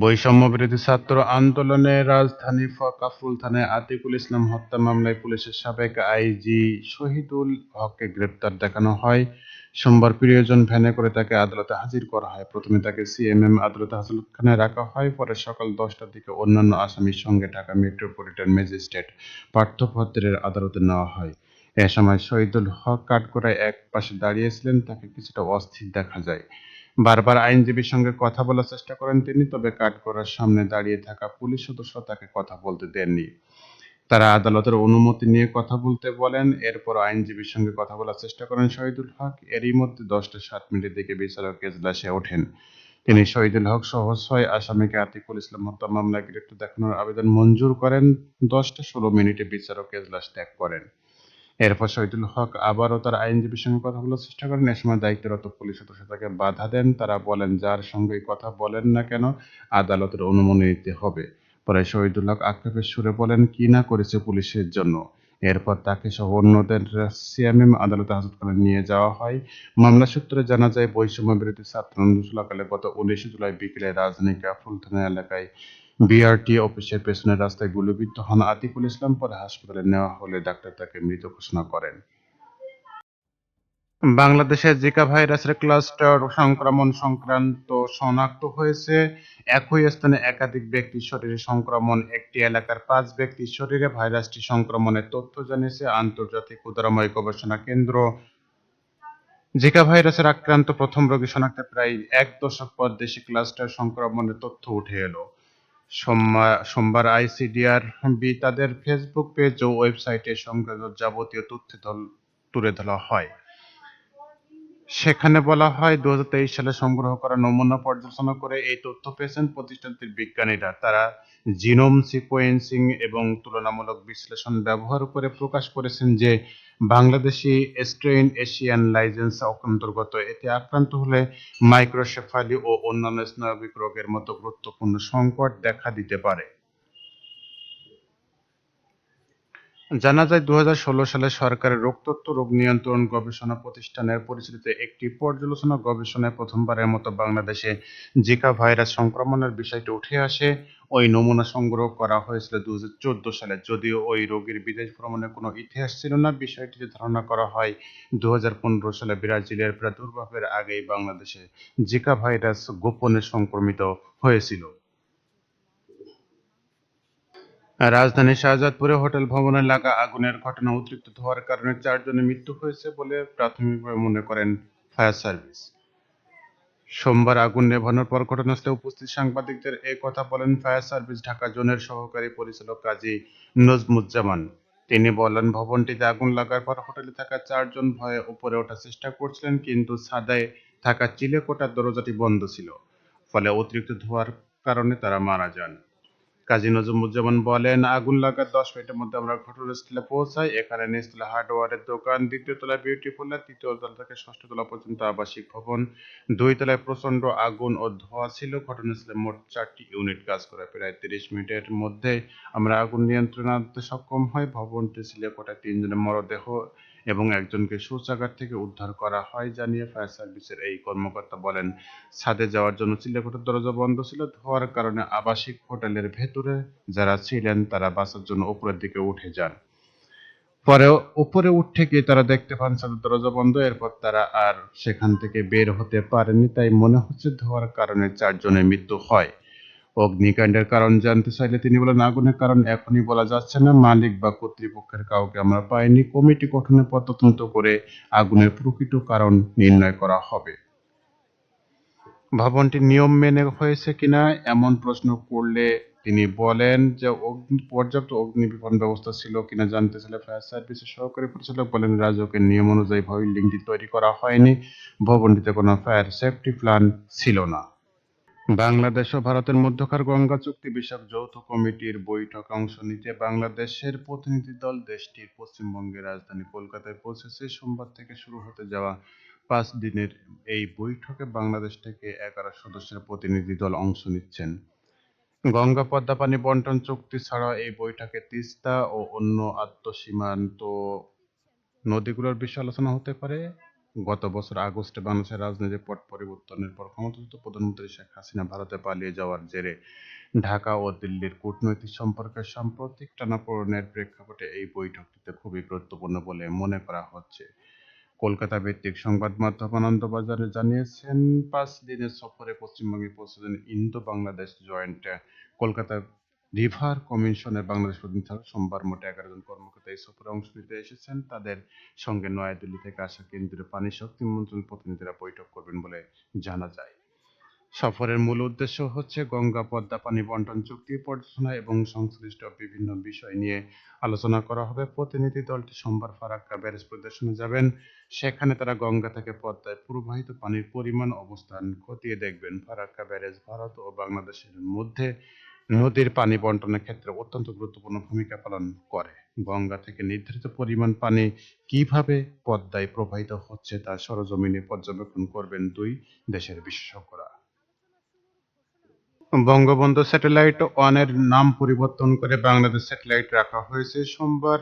বৈষম্য বিরোধী ছাত্র আন্দোলনে রাজধানী ফকাফুল থানায় আতিকুল ইসলাম হত্যা মামলায় পুলিশের সাবেক আইজি শহীদুল হককে গ্রেপ্তার দেখানো হয়। সোমবার প্রিয়জন ভ্যানে করে তাকে আদালতে হাজির করা হয়। প্রথমে তাকে সিএমএম আদালতে হাজতখানায় রাখা হয়, পরে সকাল দশটার দিকে অন্যান্য আসামির সঙ্গে ঢাকা মেট্রোপলিটন ম্যাজিস্ট্রেট পার্থ ভদ্রের আদালতে নেওয়া হয়। এ সময় শহীদুল হক কাঠগড়ায় এক পাশে দাঁড়িয়েছিলেন, তাকে কিছুটা অস্থির দেখা যায়। বারবার আইনজীবীর সঙ্গে কথা বলার চেষ্টা করেন তিনি, তবে কাঠগড়ার সামনে দাঁড়িয়ে থাকা পুলিশ সদস্য তাকে কথা বলতে দেননি। তারা আদালতের অনুমতি নিয়ে কথা বলতে বলেন, এরপর আইনজীবীর সঙ্গে কথা বলার চেষ্টা করেন শহীদুল হক। এরই মধ্যে দশটা সাত মিনিটের দিকে বিচারক এজলাসে ওঠেন। তিনি শহীদুল হক সহ ছয় আসামিকে আতিকুল ইসলাম হত্যা মামলায় গ্রেপ্তার দেখানোর আবেদন মঞ্জুর করেন। দশটা ষোলো মিনিটে বিচারক এজলাস ত্যাগ করেন। এরপর শহীদুল হক আবারও তার আইনজীবীর সঙ্গে কথা বলার চেষ্টা করেন। এ সময় দায়িত্বরত পুলিশ সদস্য তাকে বাধা দেন। তারা বলেন, যার সঙ্গে কথা বলেন না কেন, আদালতের অনুমতি নিতে হবে। পরে শহীদুল হক আক্ষেপের সুরে বলেন, কি না করেছে পুলিশের জন্য? এরপর তাকে সহ অন্যদের সিএমএম আদালতে হাজতখানায় নিয়ে যাওয়া হয়। মামলা সূত্রে জানা যায় বৈষম্য বিরোধী ছাত্র চলাকালে গত উনিশে জুলাই বিকেলে রাজধানী কাফুল থানা এলাকায় বিআরটি অফিসের পেছনের রাস্তায় গুলিবিদ্ধ হন আতিকুল ইসলাম, পরে হাসপাতালে নেওয়া হলে ডাক্তার তাকে মৃত ঘোষণা করেন। বাংলাদেশে জিকা ভাইরাসের ক্লাস্টার সংক্রমণ সংক্রান্ত শনাক্ত হয়েছে। একই স্থানে একাধিক ব্যক্তির শরীরে সংক্রমণ, একটি এলাকার পাঁচ ব্যক্তির শরীরে ভাইরাসটি সংক্রমণের তথ্য জানিয়েছে আন্তর্জাতিক উদারময় গবেষণা কেন্দ্র। জিকা ভাইরাসের আক্রান্ত প্রথম রোগী শনাক্তে প্রায় এক দশক পর দেশে ক্লাস্টার সংক্রমণের তথ্য উঠে এলো। সোমবার আইসিডিআর বি তাদের ফেসবুক পেজ ও ওয়েবসাইটে সংক্রান্ত যাবতীয় তথ্য তুলে ধরা হয়। সেখানে বলা হয় দু হাজার তেইশ সালে সংগ্রহ করা নমুনা পর্যালোচনা করে এই তথ্য পেয়েছেন প্রতিষ্ঠানটির বিজ্ঞানীরা। তারা জিনোম সিকোয়েন্সিং এবং তুলনামূলক বিশ্লেষণ ব্যবহার করে প্রকাশ করেছেন যে বাংলাদেশি স্ট্রেইন এশিয়ান লাইজেন্স অন্তর্গত, এতে আক্রান্ত হলে মাইক্রোসেফালি ও অন্যান্য স্নায়বিক রোগের মতো গুরুত্বপূর্ণ সংকট দেখা দিতে পারে। জানা যায় দু হাজার ষোলো সালে সরকারের রোগতত্ত্ব রোগ নিয়ন্ত্রণ গবেষণা প্রতিষ্ঠানের পরিচালিত একটি পর্যালোচনা গবেষণায় প্রথমবারের মতো বাংলাদেশে জিকা ভাইরাস সংক্রমণের বিষয়টি উঠে আসে। ওই নমুনা সংগ্রহ করা হয়েছিল দুহাজার চোদ্দ সালে। যদিও ওই রোগীর বিদেশ ভ্রমণের কোনো ইতিহাস ছিল না বিষয়টিতে ধারণা করা হয় দুই হাজার পনেরো সালে ব্রাজিলের প্রাদুর্ভাবের আগেই বাংলাদেশে জিকা ভাইরাস গোপনে সংক্রমিত হয়েছিল। রাজধানীর শাহজাদপুরে হোটেল ভবনে লাগা আগুনের ঘটনা উদ্রিক্ত হওয়ার কারণে চারজনের মৃত্যু হয়েছে বলে প্রাথমিকভাবে মনে করেন ফায়ার সার্ভিস। সোমবার আগুন নেভানোর পর ঘটনাস্থলে উপস্থিত সাংবাদিকদের এ কথা বলেন ফায়ার সার্ভিস ঢাকা জোনের সহকারী পরিচালক কাজী নজমুজ্জামান। তিনি বলেন, ভবনটিতে আগুন লাগার পর হোটেলে থাকা চারজন ভয়ে উপরে ওঠার চেষ্টা করছিলেন, কিন্তু ছাদায় থাকা চিলেকোটার দরজাটি বন্ধ ছিল। ফলে অতিরিক্ত ধোঁয়ার কারণে তারা মারা যান। কাজী নজমুজ্জামান বলেন, আগুন লাগার দশ মিনিটের মধ্যে আমরা ঘটনাস্থলে পৌঁছাই। এখানে নিচতলা হার্ডওয়ারের দোকান, দ্বিতীয় তলায় বিউটি পার্লার, তৃতীয় তলা থেকে ষষ্ঠ তলা পর্যন্ত আবাসিক ভবন। দুই তলায় প্রচণ্ড আগুন ও ধোঁয়া ছিল। ঘটনাস্থলে মোট চারটি ইউনিট কাজ করে। প্রায় তিরিশ মিনিটের মধ্যে আমরা আগুন নিয়ন্ত্রণে আনতে সক্ষম হই। ভবনটি সিলেকোটায় তিনজনের মরদেহ। এবং একজনকে শৌচাগার থেকে উদ্ধার করা হয় জানিয়ে ফায়ার সার্ভিসের এই কর্মকর্তা বলেন। ছাদে যাওয়ার জন্য চিলেকোঠার দরজা বন্ধ ছিল, ধোয়ার কারণে আবাসিক হোটেলের ভেতরে যারা ছিলেন তারা বাসার জন্য উপরের দিকে উঠে যান। পরে উপরে উঠে গিয়ে তারা দেখতে পান ছাদের দরজা বন্ধ, এরপর তারা আর সেখান থেকে বের হতে পারেনি তাই মনে হচ্ছে ধোয়ার কারণে চারজনের মৃত্যু হয়। অগ্নিকাণ্ডের কারণ জানতে চাইলে তিনি বলেন, আগুনের কারণ এখনই বলা যাচ্ছে না। মালিক বা কর্তৃপক্ষের কাউকে আমরা পাইনি। কমিটি গঠনের পর তদন্ত করে আগুনের প্রকৃত কারণ নির্ণয় করা হবে। ভবনটি নিয়ম মেনে হয়েছে কিনা এমন প্রশ্ন করলে তিনি বলেন যে, অগ্নি, পর্যাপ্ত অগ্নি বিপন্ন ব্যবস্থা ছিল কিনা জানতে চাইলে ফায়ার সার্ভিসের সহকারী পরিচালক বলেন রাজকের নিয়ম অনুযায়ী বিল্ডিংটি তৈরি করা হয়নি। ভবনটিতে কোনো ফায়ার সেফটি প্ল্যান ছিল না। বাংলাদেশ ও ভারতের মধ্যকার গঙ্গা চুক্তি বিষয়ক যৌথ কমিটির বৈঠকে অংশ নিতে বাংলাদেশের প্রতিনিধি দল দেশটির পশ্চিমবঙ্গের রাজধানী কলকাতায় পৌঁছেছে। সোমবার থেকে শুরু হতে যাওয়া পাঁচ দিনের এই বৈঠকে বাংলাদেশ থেকে এগারো সদস্যের প্রতিনিধি দল অংশ নিচ্ছেন। গঙ্গা পদ্মা পানি বন্টন চুক্তি ছাড়া এই বৈঠকে তিস্তা ও অন্য আত্মসীমান্ত নদীগুলোর বিষয়ে আলোচনা হতে পারে। গত বছর আগস্টে বাংলাদেশের রাজনৈতিক পট পরিবর্তনের পর ক্ষমতাচ্যুত প্রধানমন্ত্রী শেখ হাসিনা ভারতে পালিয়ে যাওয়ার জেরে ঢাকা ও দিল্লির কূটনৈতিক সম্পর্কের সাম্প্রতিক টানাপোড়েনের প্রেক্ষাপটে এই বৈঠকটিতে খুবই গুরুত্বপূর্ণ বলে মনে করা হচ্ছে। কলকাতা ভিত্তিক সংবাদ মাধ্যম আনন্দবাজারে জানিয়েছেন, পাঁচ দিনের সফরে পশ্চিমবঙ্গে পৌঁছেছেন Indo Bangladesh joint. Kolkata river কমিশনের বাংলাদেশ প্রতিনিধি সোমবার মোট এগারো জন কর্মকর্তা এই সফরে অংশ নিতে এসেছেন। তাদের সঙ্গে নয়াদিল্লি থেকে আসা কেন্দ্রীয় পানি শক্তি মন্ত্রণালয়ের প্রতিনিধিরা বৈঠক করবেন বলে জানা যায়। সফরের মূল উদ্দেশ্য হচ্ছে গঙ্গা, পদ্মা, পানি বন্টন, চুক্তি, পর্যালোচনা এবং সংশ্লিষ্ট বিভিন্ন বিষয় নিয়ে আলোচনা করা হবে। প্রতিনিধি দলটি সোমবার ফারাক্কা ব্যারেজ পরিদর্শনে যাবেন। সেখানে তারা গঙ্গা থেকে পদ্মায় প্রবাহিত পানির পরিমাণ, অবস্থান খতিয়ে দেখবেন। ফারাক্কা ব্যারেজ ভারত ও বাংলাদেশের মধ্যে নদীর পানি বন্টনের ক্ষেত্রে অত্যন্ত গুরুত্বপূর্ণ ভূমিকা পালন করে। গঙ্গা থেকে নির্ধারিত পরিমাণ পানি কীভাবে পদ্মায় প্রবাহিত হচ্ছে তা সরজমিনে পর্যবেক্ষণ করবেন দুই দেশের বিশেষজ্ঞরা। বঙ্গবন্ধু স্যাটেলাইট ওয়ানের নাম পরিবর্তন করে বাংলাদেশ স্যাটেলাইট রাখা হয়েছে সোমবার।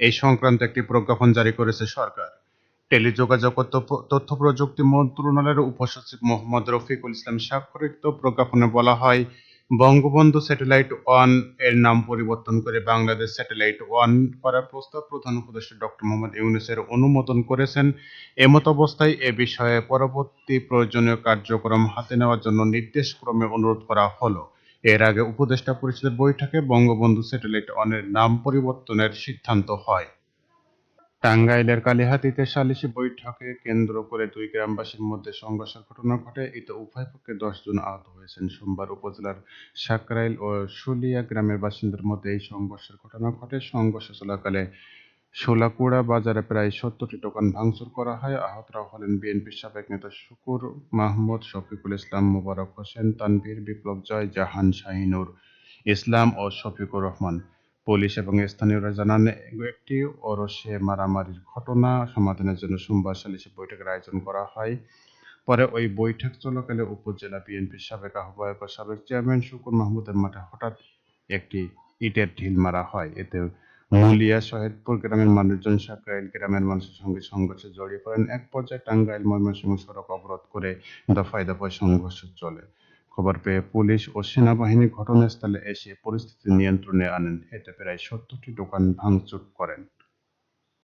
এই সংক্রান্ত একটি প্রজ্ঞাপন জারি করেছে সরকার। টেলিযোগাযোগ তথ্য প্রযুক্তি মন্ত্রণালয়ের উপসচিব মোহাম্মদ রফিকুল ইসলাম স্বাক্ষরিত প্রজ্ঞাপনে বলা হয় বঙ্গবন্ধু স্যাটেলাইট ওয়ানের নাম পরিবর্তন করে বাংলাদেশ স্যাটেলাইট ওয়ান করার প্রস্তাব প্রধান উপদেষ্টা ডক্টর মোহাম্মদ ইউনুসের অনুমোদন করেছেন। এমত অবস্থায় এ বিষয়ে পরবর্তী প্রয়োজনীয় কার্যক্রম হাতে নেওয়ার জন্য নির্দেশক্রমে অনুরোধ করা হলো। এর আগে উপদেষ্টা পরিষদের বৈঠকে বঙ্গবন্ধু স্যাটেলাইট ওয়ানের নাম পরিবর্তনের সিদ্ধান্ত হয়। টাঙ্গাইলের কালিহাতীতে সালিশি বৈঠকে কেন্দ্র করে দুই গ্রামবাসীর মধ্যে সংঘর্ষের ঘটনা ঘটে। এতে উভয় পক্ষে জন আহত হয়েছেন। সোমবার উপজেলার সাকরাইল ও শুলিয়া গ্রামের বাসিন্দার মধ্যে এই সংঘর্ষের ঘটনা ঘটে। সংঘর্ষ চলাকালে শোলাকুড়া বাজারে প্রায় সত্তরটি দোকান ভাঙচুর করা হয়। আহতরা হলেন বিএনপির সাবেক নেতা শুকুর মাহমুদ, শফিকুল ইসলাম, মোবারক হোসেন, তানভীর, বিপ্লব জয়, জাহান শাহিনুর ইসলাম ও শফিকুর রহমান। পুলিশ এবং স্থানীয়রা জানান একটি ওরসে মারামারির ঘটনা সমাধানের জন্য সোমবার সালিশি বৈঠকের আয়োজন করা হয়। পরে ওই বৈঠক চলাকালে উপজেলা বিএনপির সাবেক আহ্বায়ক ও সাবেক চেয়ারম্যান শুকুর মাহমুদের মাঠে হঠাৎ একটি ইটের ঢিল মারা হয়। এতে মুলিয়া শহীদপুর গ্রামের মানুষজন সাকরাইল গ্রামের মানুষের সঙ্গে সংঘর্ষে জড়িয়ে পড়েন। এক পর্যায়ে টাঙ্গাইল ময়মনসিংহ সড়ক অবরোধ করে দফায় দফায় সংঘর্ষ চলে। খবর পেয়ে পুলিশ ও সেনাবাহিনী ঘটনাস্থলে এসে পরিস্থিতি নিয়ন্ত্রণে আনেন। এতে প্রায় সত্তরটি দোকান ভাঙচুর করেন।